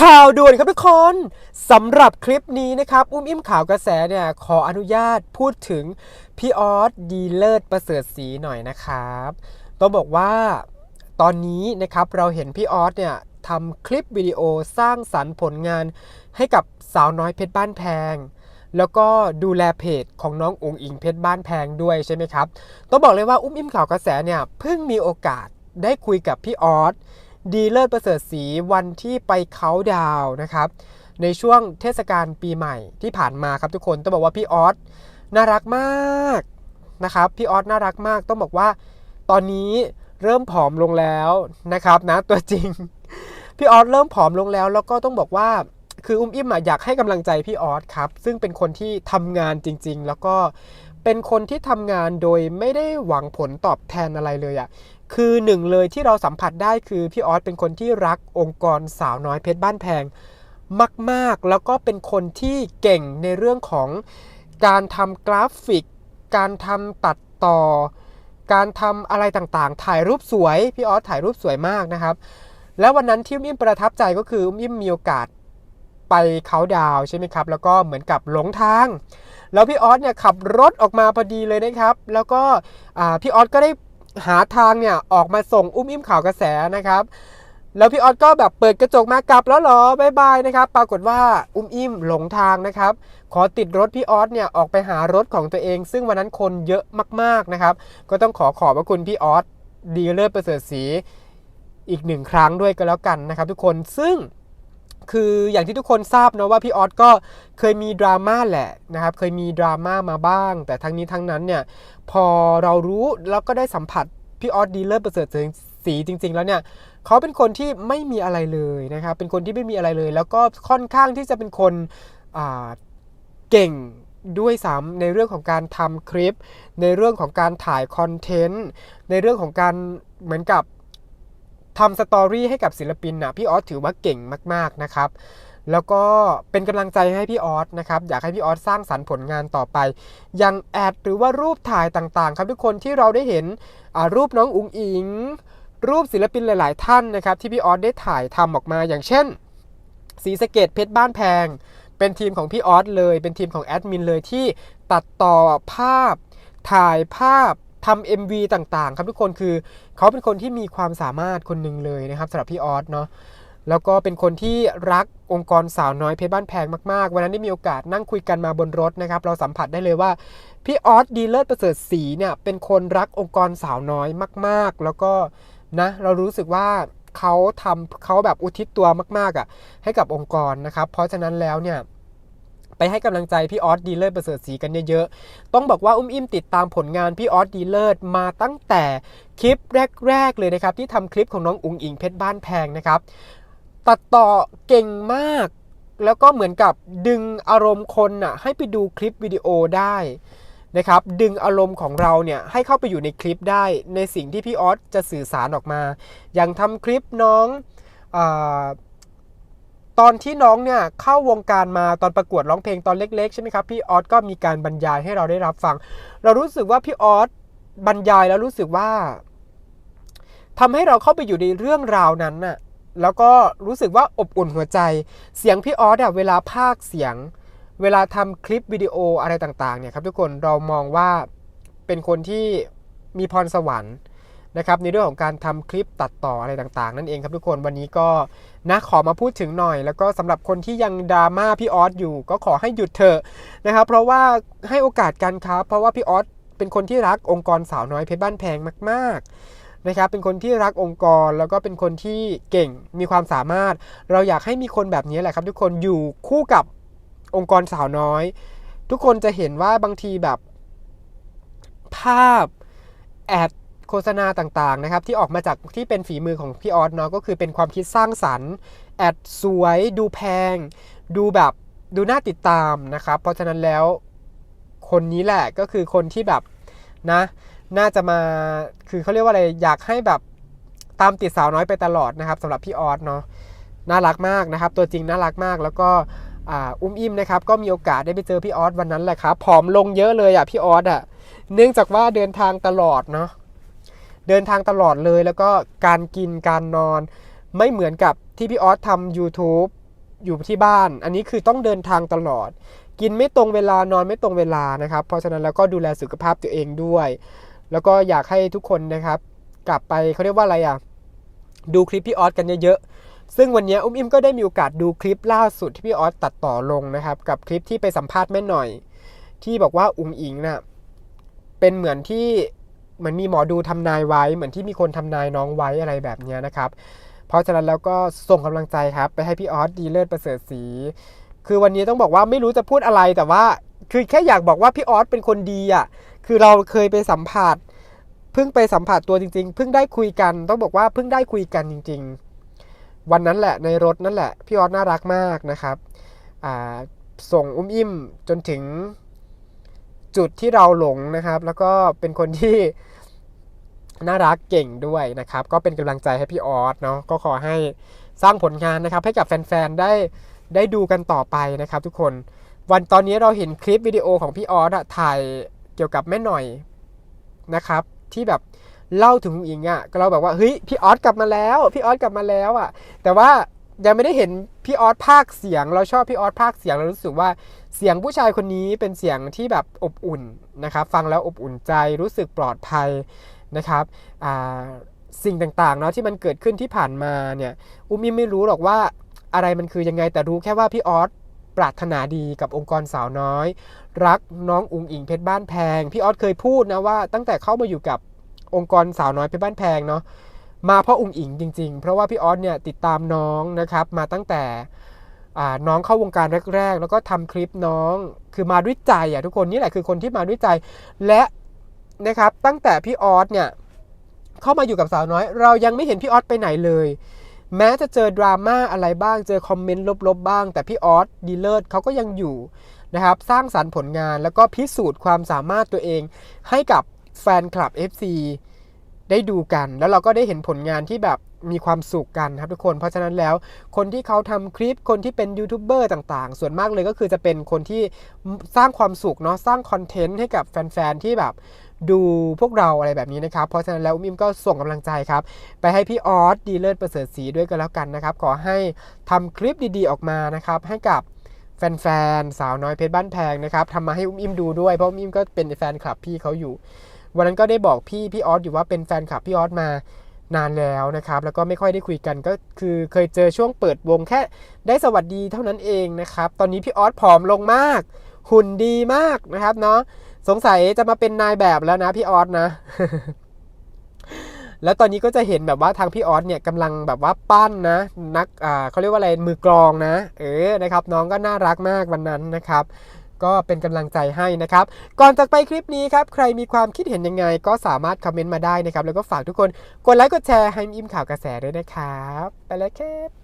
ข่าวด่วนครับทุกคนสำหรับคลิปนี้นะครับ อุ้มอิ่มข่าวกระแสเนี่ยขออนุญาตพูดถึงพี่ออสดีเลิศประเสริฐศรีหน่อยนะครับต้องบอกว่าตอนนี้นะครับเราเห็นพี่ออสเนี่ยทำคลิปวิดีโอสร้างสรรค์ผลงานให้กับสาวน้อยเพชรบ้านแพง แล้วก็ดูแลเพจของน้องอุ๋งอิงเพชรบ้านแพงด้วยใช่ไหมครับต้องบอกเลยว่าอุ้มอิ่มข่าวกระแสเนี่ยเพิ่งมีโอกาสได้คุยกับพี่ออส ดีเลิศประเสริฐศรีวันที่ไปเขาดาวนะครับ ในช่วงเทศกาลปีใหม่ที่ผ่านมาครับทุกคนต้องบอกว่าพี่ออสน่ารักมากนะครับพี่ออสน่ารักมากต้องบอกว่า ตอนนี้เริ่มผอมลงแล้วนะครับนะตัวจริง พี่ออสเริ่มผอมลงแล้ว แล้วก็ต้องบอกว่าคืออุ้มอิ่มอะอยากให้กำลังใจพี่ออสครับ ซึ่งเป็นคนที่ทำงานจริง ๆ แล้วก็เป็นคนที่ทำงานโดยไม่ได้หวังผลตอบแทนอะไรเลยอะ คือหนึ่งเลยที่เราสัมผัสได้คือพี่ออสเป็นคนที่รักองค์กรสาวน้อยเพชรบ้านแพงมาก ๆ แล้วก็เป็นคนที่เก่งในเรื่องของการทำกราฟิก การทำตัดต่อ การทำอะไรต่างๆ ถ่ายรูปสวย พี่ออสถ่ายรูปสวยมากนะครับ แล้ววันนั้นที่อุ้มอิ่มประทับใจก็คืออุ้มอิ่มมีโอกาสไปเขาดาวใช่ไหมครับ แล้วก็เหมือนกับหลงทาง แล้วพี่ออสเนี่ยขับรถออกมาพอดีเลยนะครับ แล้วก็พี่ออสก็ได้ หาทางเนี่ยออกมาส่งอุ้มอิ่มข่าวกระแสนะครับ แล้วพี่ออสก็แบบเปิดกระจกมากลับแล้วหรอบายบายนะครับ ปรากฏว่าอุ้มอิ่มหลงทางนะครับ ขอติดรถพี่ออสเนี่ยออกไปหารถของตัวเอง ซึ่งวันนั้นคนเยอะมากๆนะครับ ก็ต้องขอขอบพระคุณพี่ออสดีเลอร์ประเสริฐศรีอีกหนึ่งครั้งด้วยก็แล้วกันนะครับ ทุกคนซึ่ง คืออย่างที่ทุกคนทราบนะว่าพี่ออสก็เคยมีดราม่าแหละนะครับ เคยมีดราม่ามาบ้าง แต่ทั้งนี้ทั้งนั้นเนี่ยพอเรารู้แล้วก็ได้สัมผัสพี่ออสดีเลอร์ประเสริฐสีจริง ๆ แล้วเนี่ยเขาเป็นคนที่ไม่มีอะไรเลยนะครับ เป็นคนที่ไม่มีอะไรเลย แล้วก็ค่อนข้างที่จะเป็นคนเก่งด้วยซ้ำในเรื่องของการทำคลิป ในเรื่องของการถ่ายคอนเทนต์ ในเรื่องของการเหมือนกับ ทำสตอรี่ให้กับศิลปินนะพี่ออสถือว่าเก่งมาก ๆนะครับ แล้วก็เป็นกำลังใจให้พี่ออสนะครับ อยากให้พี่ออสสร้างสรรค์ผลงานต่อไปย่างแอดหรือว่ารูปถ่ายต่างๆ ครับทุกคนที่เราได้เห็นรูปน้องอุ๋งอิง รูปศิลปินหลาย ๆ ท่านนะครับ ที่พี่ออสได้ถ่ายทำออกมาอย่างเช่นสีสะเกตเพชรบ้านแพง เป็นทีมของพี่ออสเลย เป็นทีมของแอดมินเลยที่ตัดต่อภาพถ่ายภาพ ทำ MV ต่างๆ ครับทุกคนคือเขาเป็นคนที่มีความสามารถคนหนึ่งเลยนะครับสำหรับพี่ออสเนาะแล้วก็เป็นคนที่รักองค์กรสาวน้อยเพชรบ้านแพงมากๆ วันนั้นได้มีโอกาสนั่งคุยกันมาบนรถนะครับ เราสัมผัสได้เลยว่า พี่ออสดีเลิศประเสริฐศรีเนี่ยเป็นคนรักองค์กรสาวน้อยมาก ๆ แล้วก็นะเรารู้สึกว่าเขาทำเขาแบบอุทิศตัวมาก ๆอะให้กับองค์กรนะครับ เพราะฉะนั้นแล้วเนี่ย ไปให้กำลังใจพี่ออสดีเลิศประเสริฐศรีกันเยอะๆ ต้องบอกว่าอุ้มอิ่มติดตามผลงานพี่ออสดีเลิศมาตั้งแต่คลิปแรกๆเลยนะครับที่ทำคลิปของน้องอุงอิงเพชรบ้านแพงนะครับ ตัดต่อเก่งมาก แล้วก็เหมือนกับดึงอารมณ์คนน่ะให้ไปดูคลิปวิดีโอได้นะครับดึงอารมณ์ของเราเนี่ยให้เข้าไปอยู่ในคลิปได้ในสิ่งที่พี่ออสจะสื่อสารออกมา อย่างทำคลิปน้องอ ตอนที่น้องเนี่ยเข้าวงการมาตอนประกวดร้องเพลงตอนเล็ก ๆ ใช่ไหมครับ พี่ออสก็มีการบรรยายให้เราได้รับฟัง เรารู้สึกว่าพี่ออสบรรยายแล้วรู้สึกว่าทำให้เราเข้าไปอยู่ในเรื่องราวนั้นน่ะแล้วก็รู้สึกว่าอบอุ่นหัวใจ เสียงพี่ออสอะเวลาพากย์เสียง เวลาทำคลิปวิดีโออะไรต่างๆเนี่ยครับทุกคนเรามองว่าเป็นคนที่มีพรสวรรค์ นะครับในเรื่องของการทำคลิปตัดต่ออะไรต่างๆ นั่นเองครับทุกคนวันนี้ก็นะขอมาพูดถึงหน่อย แล้วก็สำหรับคนที่ยังดราม่าพี่ออสอยู่ ก็ขอให้หยุดเถอะนะครับเพราะว่าให้โอกาสกันครับเพราะว่าพี่ออสเป็นคนที่รักองค์กรสาวน้อยเพชรบ้านแพงมากๆนะครับเป็นคนที่รักองค์กรแล้วก็เป็นคนที่เก่งมีความสามารถ เราอยากให้มีคนแบบนี้แหละครับทุกคนอยู่คู่กับองค์กรสาวน้อย ทุกคนจะเห็นว่าบางทีแบบภาพแอด โฆษณาต่างๆนะครับที่ออกมาจากที่เป็นฝีมือของพี่ออสเนาะก็คือเป็นความคิดสร้างสรรค์แอดสวยดูแพง ดูแบบดูน่าติดตามนะครับ เพราะฉะนั้นแล้วคนนี้แหละก็คือคนที่แบบนะน่าจะมาคือเขาเรียกว่าอะไรอยากให้แบบตามติดสาวน้อยไปตลอดนะครับสำหรับพี่ออสเนาะน่ารักมากนะครับ ตัวจริงน่ารักมากแล้วก็อ,อุ้มอิ่มนะครับก็มีโอกาสได้ไปเจอพี่ออสวันนั้นแหละครับผอมลงเยอะเลยอะพี่ออสอะเนื่องจากว่าเดินทางตลอดเนาะ เดินทางตลอดเลย แล้วก็การกินการนอน ไม่เหมือนกับที่พี่ออสทำ YouTube อยู่ที่บ้าน อันนี้คือต้องเดินทางตลอด กินไม่ตรงเวลานอนไม่ตรงเวลานะครับ เพราะฉะนั้นแล้วก็ดูแลสุขภาพตัวเองด้วย แล้วก็อยากให้ทุกคนนะครับ กลับไปเขาเรียกว่าอะไรอะดูคลิปพี่ออสกันเยอะๆ ซึ่งวันนี้อุ้มอิมก็ได้มีโอกาสดูคลิปล่าสุดที่พี่ออสตัดต่อลงนะครับ กับคลิปที่ไปสัมภาษณ์แม่หน่อย ที่บอกว่าอุ้งอิงน่ะเป็นเหมือนที่ เหมือนมีหมอดูทำนายไว้ เหมือนที่มีคนทำนายน้องไว้อะไรแบบนี้นะครับ เพราะฉะนั้นแล้วก็ส่งกำลังใจครับ ไปให้พี่ออสดีเลิศประเสริฐศรีคือวันนี้ต้องบอกว่าไม่รู้จะพูดอะไรแต่ว่า คือแค่อยากบอกว่าพี่ออสเป็นคนดีอะคือเราเคยไปสัมผัสเพิ่งไปสัมผัสตัวจริง ๆ เพิ่งได้คุยกัน ต้องบอกว่าเพิ่งได้คุยกันจริง ๆ วันนั้นแหละในรถนั่นแหละพี่ออสน่ารักมากนะครับส่งอุ้มอิ่มจนถึง จุดที่เราหลงนะครับ แล้วก็เป็นคนที่น่ารักเก่งด้วยนะครับ ก็เป็นกำลังใจให้พี่ออสเนาะก็ขอให้สร้างผลงานนะครับ ให้กับแฟนๆได้ได้ดูกันต่อไปนะครับ ทุกคนวันตอนนี้เราเห็นคลิปวิดีโอของพี่ออสอะถ่ายเกี่ยวกับแม่หน่อยนะครับ ที่แบบเล่าถึงอิงอะ่ะเราแบบว่าเฮ้ยพี่ออสกลับมาแล้ว พี่ออสกลับมาแล้วอะ่ะ แต่ว่า ยังไม่ได้เห็นพี่ออสภาคเสียง เราชอบพี่ออสภาคเสียงเรารู้สึกว่าเสียงผู้ชายคนนี้เป็นเสียงที่แบบอบอุ่นนะครับฟังแล้วอบอุ่นใจรู้สึกปลอดภัยนะครับสิ่งต่างๆเนาะที่มันเกิดขึ้นที่ผ่านมาเนี่ยอุ้มอิมไม่รู้หรอกว่าอะไรมันคือยังไงแต่รู้แค่ว่าพี่ออสปรารถนาดีกับองค์กรสาวน้อย รักน้องอุงอิงเพชรบ้านแพง พี่ออสเคยพูดนะว่าตั้งแต่เข้ามาอยู่กับองค์กรสาวน้อยเพชรบ้านแพงเนาะ มาเพราะอุ๋งอิงจริง ๆ เพราะว่าพี่ออสเนี่ยติดตามน้องนะครับมาตั้งแต่อน้องเข้าวงการแรก ๆ แล้วก็ทำคลิปน้องคือมาด้วยใจอะทุกคนนี่แหละคือคนที่มาด้วยใจ และนะครับตั้งแต่พี่ออสเนี่ยเข้ามาอยู่กับสาวน้อย เรายังไม่เห็นพี่ออสไปไหนเลย แม้จะเจอดราม่าอะไรบ้างเจอคอมเมนต์ลบๆบ้าง แต่พี่ออสดีเลิศเขาก็ยังอยู่นะครับสร้างสารรค์ผลงานแล้วก็พิสูจน์ความสามารถตัวเองให้กับแฟนคลับ FC ได้ดูกัน แล้วเราก็ได้เห็นผลงานที่แบบมีความสุขกันครับทุกคน เพราะฉะนั้นแล้วคนที่เขาทำคลิปคนที่เป็นยูทูบเบอร์ต่างๆ ส่วนมากเลยก็คือจะเป็นคนที่สร้างความสุขเนาะสร้างคอนเทนต์ให้กับแฟนๆที่แบบดูพวกเราอะไรแบบนี้นะครับ เพราะฉะนั้นแล้วมิมก็ส่งกำลังใจครับ ไปให้พี่ออสดีเลิศประเสริฐศรีด้วยกันแล้วกันนะครับ ขอให้ทำคลิปดีๆออกมานะครับ ให้กับแฟนๆสาวน้อยเพชรบ้านแพงนะครับทำมาให้อุ้มอิมดูด้วยเพราะอุ้มอิมก็เป็นแฟนคลับพี่เขาอยู่ วันนั้นก็ได้บอกพี่พี่ออสอยู่ว่าเป็นแฟนคลับพี่ออสมานานแล้วนะครับ แล้วก็ไม่ค่อยได้คุยกันก็คือเคยเจอช่วงเปิดวงแค่ได้สวัสดีเท่านั้นเองนะครับ ตอนนี้พี่ออสผอมลงมาก หุ่นดีมากนะครับเนาะสงสัยจะมาเป็นนายแบบแล้วนะพี่ออสนะ แล้วตอนนี้ก็จะเห็นแบบว่าทางพี่ออสเนี่ยกำลังแบบว่าปั้นนะ นักอ่าเขาเรียกว่าอะไรมือกลองนะ เออนะครับ น้องก็น่ารักมากวันนั้นนะครับ ก็เป็นกำลังใจให้นะครับ ก่อนจากไปคลิปนี้ครับ ใครมีความคิดเห็นยังไง ก็สามารถคอมเมนต์มาได้นะครับ แล้วก็ฝากทุกคนกดไลค์กดแชร์ให้อิมข่าวกระแสด้วยนะครับ ไปแล้วครับ